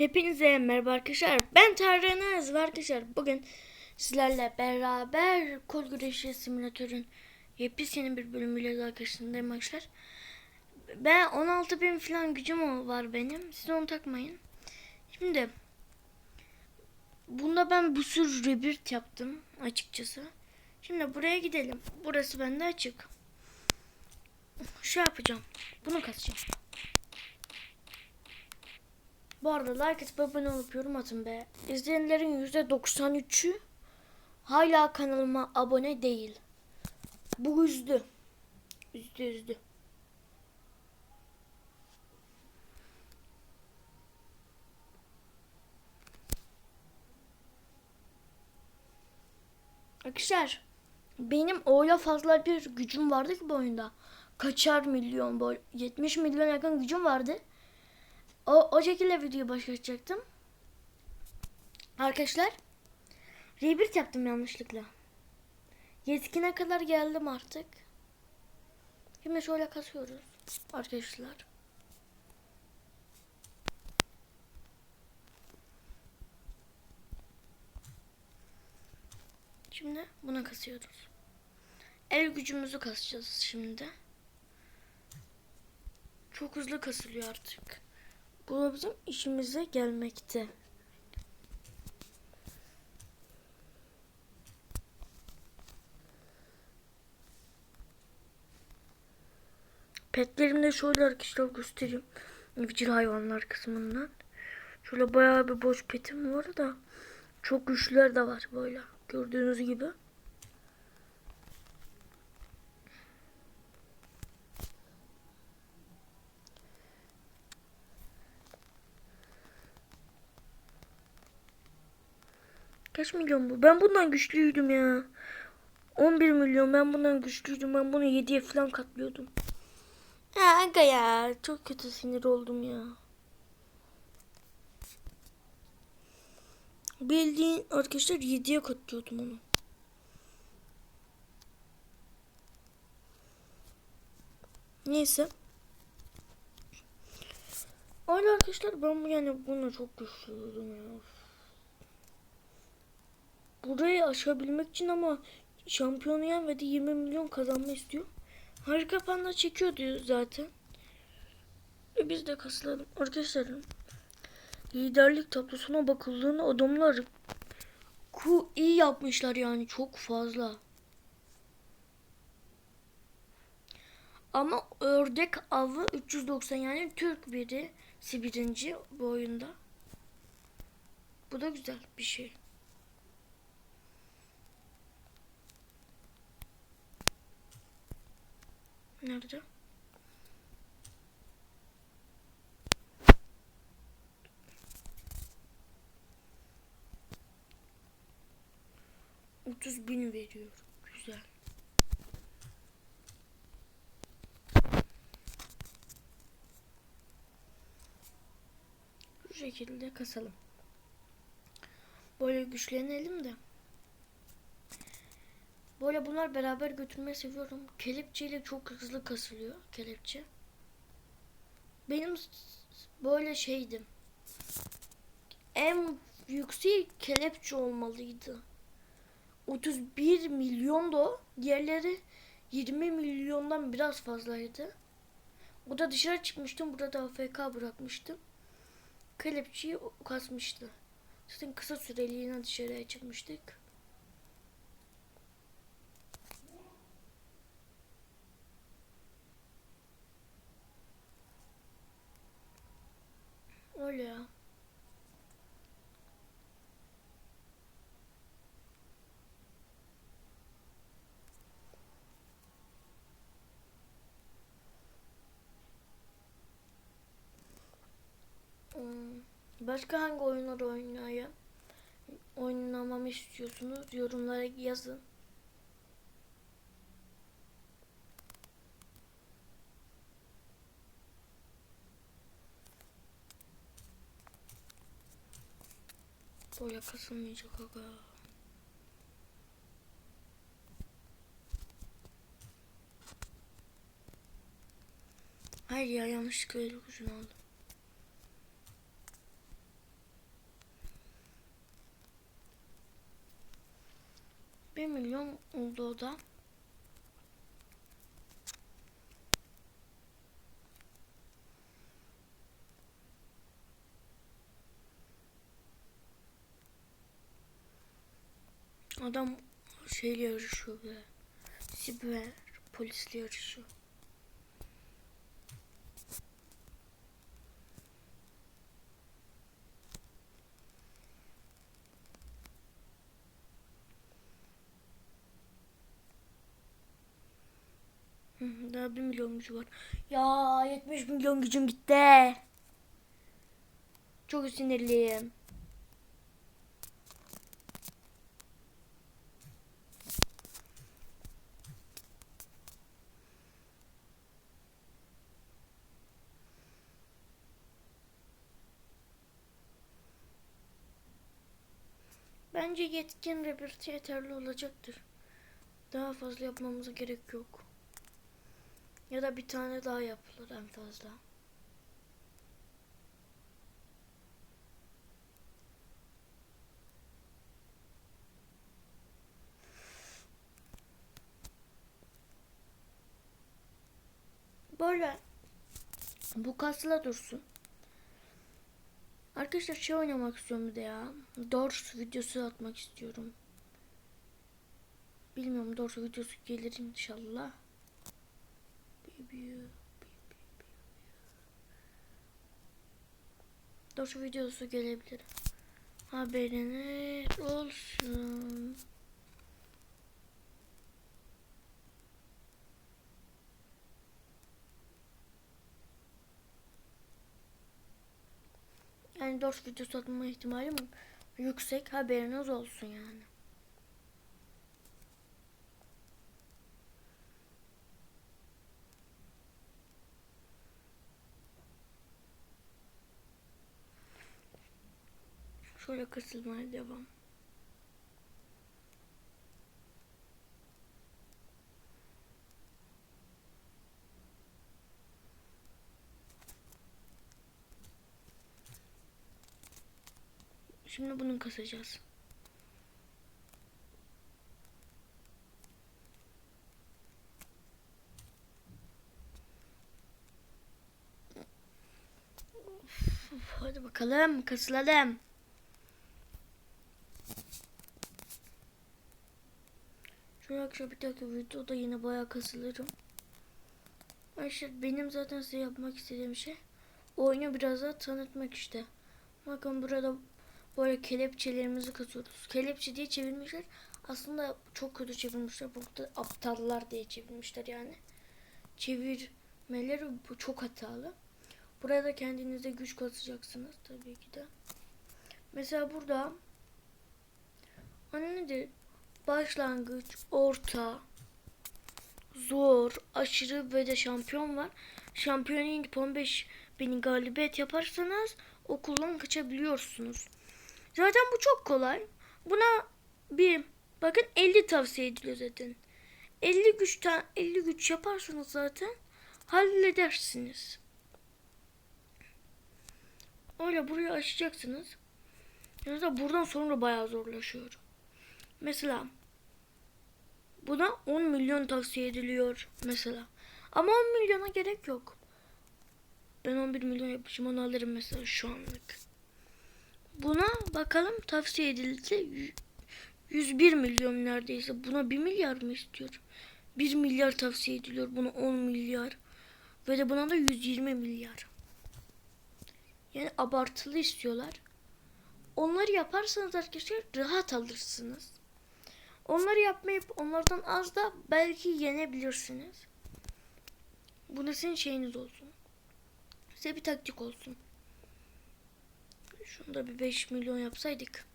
Hepinize merhaba arkadaşlar. Ben ve arkadaşlar bugün sizlerle beraber kol güreşi simülatörün yepyeni bir bölümüyle daha karşınızdayım arkadaşlar. Ben 16 bin falan gücüm var benim. Siz onu takmayın. Şimdi bunda ben bir sürü rebirth yaptım açıkçası. Şimdi buraya gidelim. Burası bende açık. Şey yapacağım. Bunu kasacağım. Bu arada like atıp abone olup yorum atın be. İzleyenlerin %93'ü hala kanalıma abone değil. Bu üzdü. Üzdü üzdü. Arkadaşlar benim öyle fazla bir gücüm vardı ki bu oyunda. Kaçar milyon, böyle 70 milyon yakın gücüm vardı. O, o şekilde videoyu başlatacaktım. Arkadaşlar. Rebirth yaptım yanlışlıkla. Yetkine kadar geldim artık. Şimdi şöyle kasıyoruz. Arkadaşlar. Şimdi buna kasıyoruz. El gücümüzü kasacağız şimdi. Çok hızlı kasılıyor artık. Bu da bizim işimize gelmekte. Petlerimde de şöyle arkadaşlar göstereyim. Evcil hayvanlar kısmından. Şöyle bayağı bir boş petim var da çok güçlüler de var böyle. Gördüğünüz gibi. Kaç milyon bu? Ben bundan güçlüydüm ya. 11 milyon ben bundan güçlüydüm. Ben bunu 7'ye falan katlıyordum. Ya aga ya. Çok kötü sinir oldum ya. Bildiğin arkadaşlar 7'ye katlıyordum onu. Neyse. Öyle arkadaşlar ben yani bunu çok güçlüydüm ya. Burayı aşabilmek için ama şampiyonu yenmedi 20 milyon kazanma istiyor. Harika panda çekiyor diyor zaten. E biz de kasılalım. Arkadaşlar liderlik tablosuna bakıldığında adamlar ku iyi yapmışlar yani çok fazla. Ama ördek avı 390 yani Türk biri birinci bu oyunda. Bu da güzel bir şey. Nerede? Otuz bin veriyor. Güzel. Bu şekilde kasalım. Böyle güçlenelim de. Böyle bunlar beraber götürmeyi seviyorum. Kelepçeyle çok hızlı kasılıyor kelepçe. Benim böyle şeydim. En yüksek kelepçe olmalıydı. 31 milyon da. Diğerleri 20 milyondan biraz fazlaydı. O da dışarı çıkmıştım. Burada AFK bırakmıştım. Kelepçeyi kasmıştı. Zaten kısa süreliğine dışarıya çıkmıştık. Öyle ya. Hmm, Başka hangi oyunları oynayayım? Oynamamı istiyorsunuz? Yorumlara yazın. Oya kasılmayacak aga. Hayır ya yanlışlıkla öyle ucunu aldım. Bir milyon oldu o da. Adam şeyle yarışıyor be. Siber polisle yarışıyor. Daha bir milyon gücü var. Ya 70 milyon gücüm gitti. Çok sinirliyim. Bence yetkin rebirti yeterli olacaktır. Daha fazla yapmamıza gerek yok. Ya da bir tane daha yapılır en fazla. Böyle bu kasla dursun. Arkadaşlar şey oynamak istiyorum bir de ya. Doors videosu atmak istiyorum. Bilmiyorum Doors videosu gelir inşallah. Doors videosu gelebilir. Haberiniz olsun. Yani Doors videosu atma ihtimalim yüksek. Haberiniz olsun yani. Şöyle kısılmaya devam. Şimdi bunu kasacağız. Hadi bakalım kasılalım. Şöyle akşam bir dakika videoda yine bayağı kasılırım. Arkadaşlar benim zaten size yapmak istediğim şey oyunu biraz daha tanıtmak işte. Bakın burada böyle kelepçelerimizi kasıyoruz. Kelepçe diye çevirmişler. Aslında çok kötü çevirmişler. Burada aptallar diye çevirmişler yani. Çevirmeleri bu çok hatalı. Burada kendinize güç kasacaksınız tabii ki de. Mesela burada hani nedir? Başlangıç, orta, zor, aşırı ve de şampiyon var. Şampiyon inip 15 bin galibiyet yaparsanız okuldan kaçabiliyorsunuz. Zaten bu çok kolay. Buna bir bakın 50 tavsiye ediliyor zaten. 50 güçten 50 güç yaparsanız zaten halledersiniz. Öyle burayı aşacaksınız. Yani da buradan sonra bayağı zorlaşıyor. Mesela buna 10 milyon tavsiye ediliyor mesela. Ama 10 milyona gerek yok. Ben 11 milyon yapmışım onu alırım mesela şu anlık. Buna bakalım tavsiye edildi 101 milyon neredeyse. Buna 1 milyar mı istiyor? 1 milyar tavsiye ediliyor. Buna 10 milyar. Ve de buna da 120 milyar. Yani abartılı istiyorlar. Onları yaparsanız arkadaşlar rahat alırsınız. Onları yapmayıp onlardan az da belki yenebilirsiniz. Bu da sizin şeyiniz olsun. Size bir taktik olsun. Şunu da bir 5 milyon yapsaydık.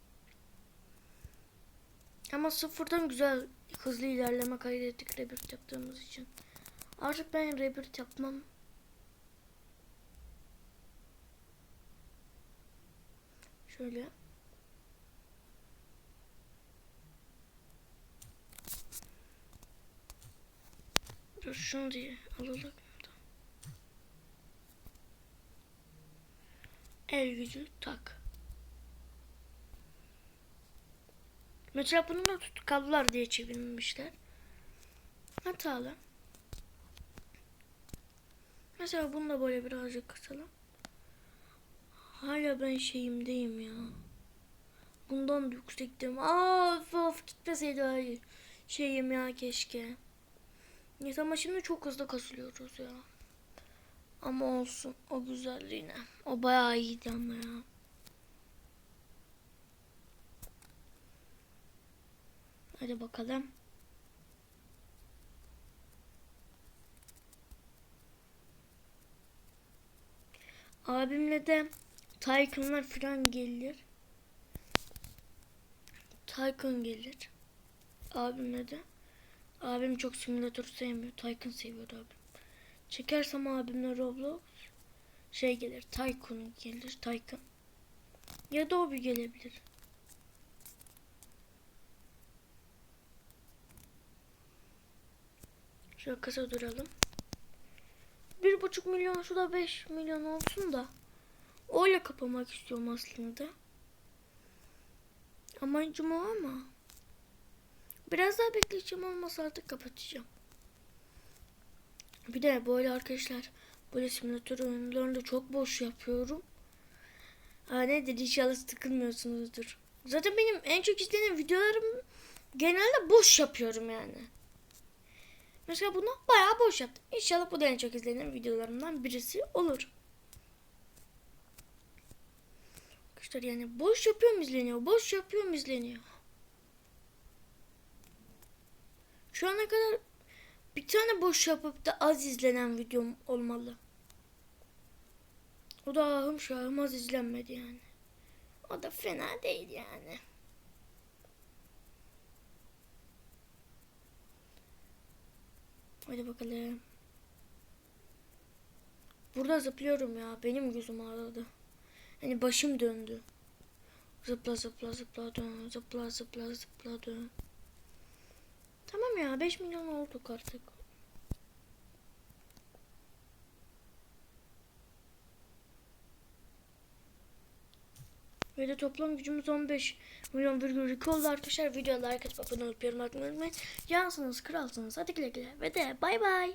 Ama sıfırdan güzel hızlı ilerleme kaydettik rebirth yaptığımız için. Artık ben rebirth yapmam. Şöyle. Dur şunu diye alalım. El gücü tak. Mesela bunu da tutkallar diye çevirmişler. Hatalı. Mesela bunu da böyle birazcık kısalım. Hala ben şeyimdeyim ya. Bundan da yüksektim. Aa, of, of gitmeseydi ay şeyim ya keşke. Neyse ama şimdi çok hızlı kasılıyoruz ya. Ama olsun o güzel. O bayağı iyiydi ama ya. Hadi bakalım. Abimle de Tycoon'lar falan gelir. Tycoon gelir. Abimle de. Abim çok simülatör sevmiyor. Tycoon seviyor abim. Çekersem abimle Roblox şey gelir. Tycoon gelir. Tycoon. Ya da o bir gelebilir. Şöyle kısa duralım. Bir buçuk milyon şu da beş milyon olsun da. Öyle kapamak istiyorum aslında. Amacım o ama. Biraz daha bekleyeceğim olmasa artık kapatacağım. Bir de böyle arkadaşlar böyle simülatör oyunlarında çok boş yapıyorum. Ha nedir inşallah sıkılmıyorsunuzdur. Zaten benim en çok izlenen videolarım genelde boş yapıyorum yani. Mesela bunu bayağı boş yaptım. İnşallah bu da en çok izlenen videolarımdan birisi olur. Arkadaşlar yani boş yapıyorum izleniyor. Boş yapıyorum izleniyor. Şu ana kadar bir tane boş yapıp da az izlenen videom olmalı. O da ahım şahım az izlenmedi yani. O da fena değil yani. Hadi bakalım. Burada zıplıyorum ya. Benim gözüm ağrıdı. Hani başım döndü. Zıpla zıpla zıpla dön. Zıpla zıpla zıpla dön. Tamam ya 5 milyon olduk artık. Ve de toplam gücümüz 15 milyon virgül iki oldu arkadaşlar. Videoya like atıp abone olup yorum atmayı unutmayın. Yansınız, kralsınız. Hadi güle güle. Ve de bay bay.